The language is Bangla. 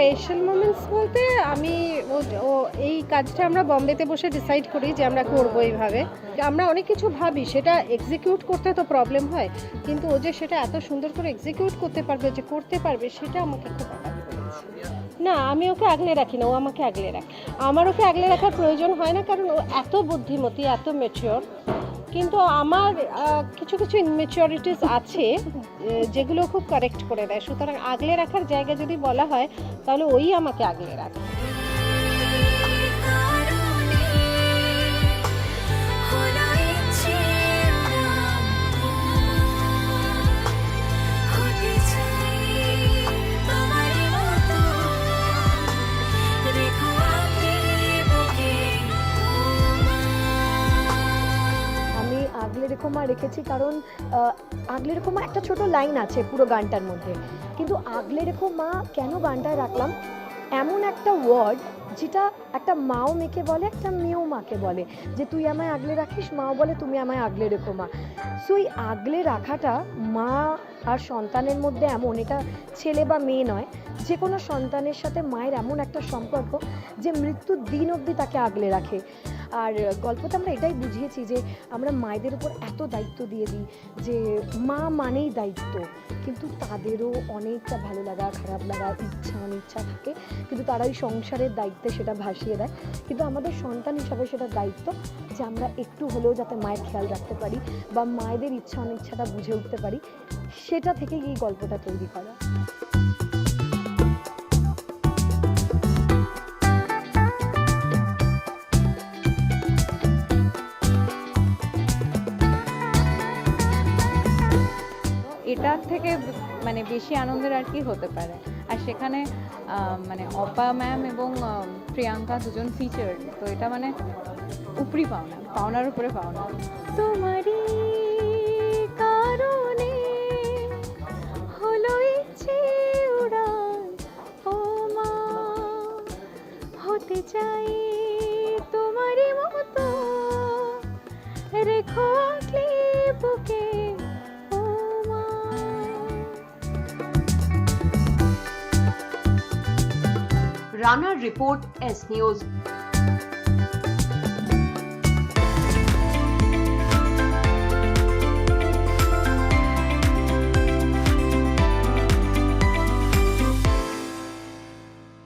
স্পেশাল মোমেন্টস বলতে আমি ও- এই কাজটা আমরা বম্বেতে বসে ডিসাইড করি যে আমরা করব এইভাবে। আমরা অনেক কিছু ভাবি, সেটা এক্সিকিউট করতে তো প্রবলেম হয়, কিন্তু ও যে সেটা এত সুন্দর করে এক্সিকিউট করতে পারবে, যে করতে পারবে, সেটা আমাকে খুব না, আমি ওকে আগলে রাখি না, ও আমাকে আগলে রাখে। আমার ওকে আগলে রাখার প্রয়োজন হয় না, কারণ ও এত বুদ্ধিমতী, এত মেচিওর কিন্তু আমার কিছু কিছু ইনমেচিওরিটিস আছে যেগুলো খুব কারেক্ট করে দেয়। সুতরাং আগলে রাখার জায়গা যদি বলা হয়, তাহলে ওই আমাকে আগলে রাখে। আগলে রেখো মা রেখেছি কারণ আগলে রেখো মা একটা ছোট লাইন আছে পুরো গানটার মধ্যে। কিন্তু আগলে রেখো মা কেন গানটায় রাখলাম? এমন একটা ওয়ার্ড যেটা একটা মাও মেয়েকে বলে, একটা মেয়েও মাকে বলে যে, তুই আমায় আগলে রাখিস, মাও বলে, তুমি আমায় আগলে রেখো মা সো এই আগলে রাখাটা মা আর সন্তানের মধ্যে এমন, এটা ছেলে বা মেয়ে নয়। যে কোনো সন্তানের সাথে মায়ের এমন একটা সম্পর্ক যে মৃত্যুর দিন অবধি তাকে আগলে রাখে। আর গল্পতে আমরা এটাই বুঝিয়েছি যে আমরা মায়েদের উপর এত দায়িত্ব দিয়ে দিই যে মা মানেই দায়িত্ব। কিন্তু তাদেরও অনেকটা ভালো লাগা, খারাপ লাগা, ইচ্ছা, অনিচ্ছা থাকে। কিন্তু তারা ওই সংসারের দায়িত্বে সেটা ভাসিয়ে দেয়। কিন্তু আমাদের সন্তান হিসাবে সেটা দায়িত্ব যে আমরা একটু হলেও যাতে মায়ের খেয়াল রাখতে পারি বা মায়েদের ইচ্ছা অনিচ্ছাটা বুঝে উঠতে পারি, সেটা থেকেই এই গল্পটা তৈরি করা। এটার থেকে মানে বেশি আনন্দের আর কি হতে পারে। আর সেখানে মানে অপা ম্যাম এবং প্রিয়াঙ্কা দুজন ফিচার তো এটা মানে উপরি পাওনা, পাওনার উপরে পাওনা। তোমারই Rana Report S News.